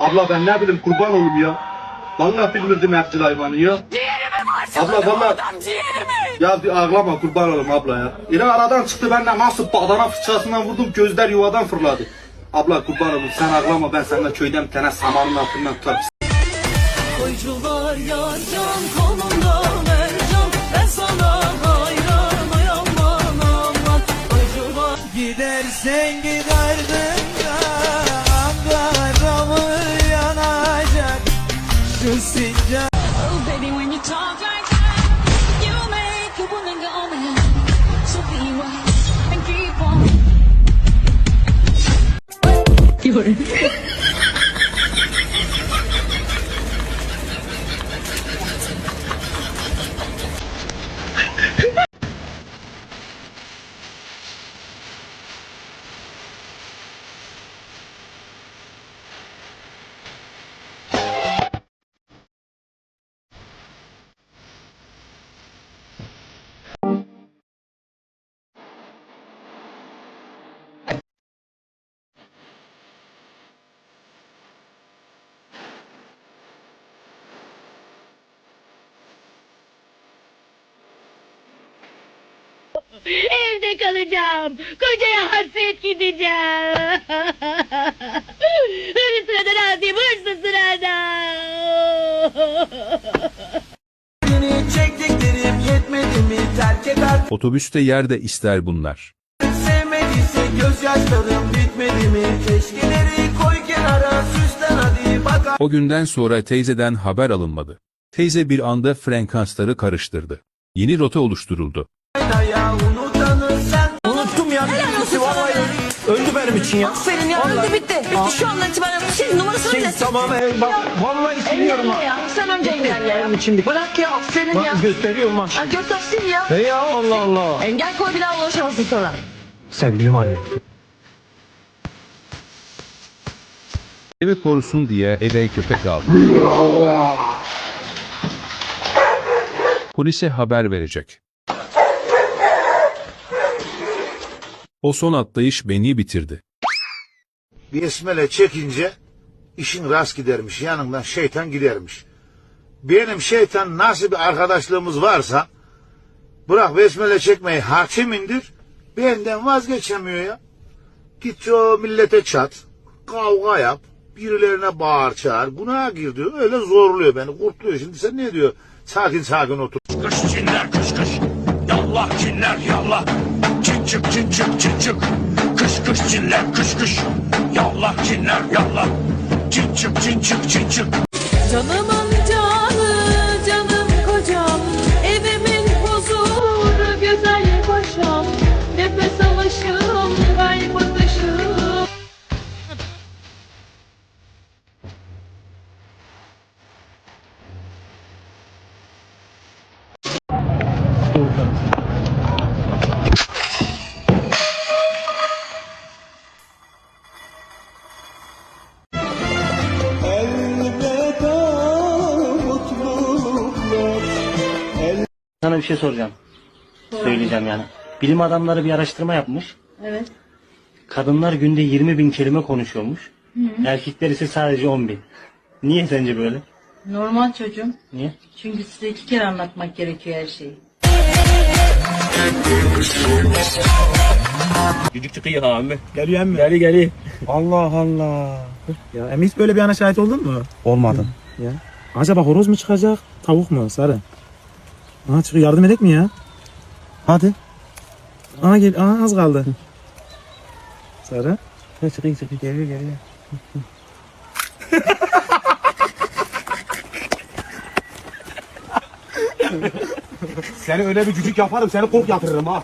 Abla ben ne bileyim kurban olayım ya. Vallahi bilmirdim evcil hayvanı ya. Abla vallahi. Ya bir ağlama kurban olayım abla ya. İri aradan çıktı ben de nasıl badana fıçasından vurdum gözler yuvadan fırladı. Abla kurban olayım sen ağlama ben seninle köyden bir tane samanın altından tutarım. Koycular yar can kolunda mercan Ben sana Şu sincap Oh baby when you talk like that You make a woman go mad. So be right and keep on Evde kalacağım. Kocaya hasret gideceğim. Hırsız sırada razıyım. Hırsız sırada. Beni çektiklerim yetmedi mi terk eder Otobüste yerde ister bunlar. Sevmediyse gözyaşlarım bitmedi mi Keşkeleri koy kenara süslen hadi bak O günden sonra teyzeden haber alınmadı. Teyze bir anda frekansları karıştırdı. Yeni rota oluşturuldu. Unuttum ya vallahi öldü benim için ya Aferin ya öldü bitti. Bitti şu andan itibaren. Senin numarasını Şey, ne? tamam e, bak vallahi siliyorum ha. ya. Sen önce engelle ya. Benim için bitti. Bırak ya aferin ya. Bak gösteriyorum. Ha, göstersin ya. Hey ya Allah Allah. Engel koy bir daha ulaşamazsın sonra. Sevgilim anne. Evi korusun diye eve köpek aldı. Polise haber verecek. O son atlayış beni bitirdi. besmele çekince işin rast gidermiş. Yanından şeytan gidermiş. Benim şeytan nasıl bir arkadaşlığımız varsa bırak besmele çekmeyi hakim indir benden vazgeçemiyor ya. Git o millete çat, kavga yap, birilerine bağır çağır, günaha gir diyor. Öyle zorluyor beni, kurtluyor. Şimdi sen ne diyor? Sakin sakin otur. Kış çinler kış kış. Yallah çinler yallah. Çık çık çık çık çık. Kış kış çinler kış kış. Yallah çinler yallah. Çık çık çık çık çık çık. Canımın canı canım kocam Evimin huzuru güzel paşam Nefes alışım kalp atışım Sana bir şey soracağım. Söyleyeceğim yani. Bilim adamları bir araştırma yapmış. Evet. Kadınlar günde 20 bin kelime konuşuyormuş. Erkekler ise sadece 10 bin. Niye sence böyle? Normal çocuğum. Niye? Çünkü size iki kere anlatmak gerekiyor her şeyi. Cücük çıkıyor abi. Geliyor mi? Geli geli. Allah Allah. Ya Emre hiç böyle bir ana şahit oldun mu? Olmadım. Ya. Acaba horoz mu çıkacak, tavuk mu sarı? Aha çıkıyor yardım edek mi ya? Hadi. Aha gel, aha az kaldı. sarı. Ha çıkıyor çıkıyor. Geliyor geliyor. Seni öyle bir cücük yaparım seni kork yatırırım ha.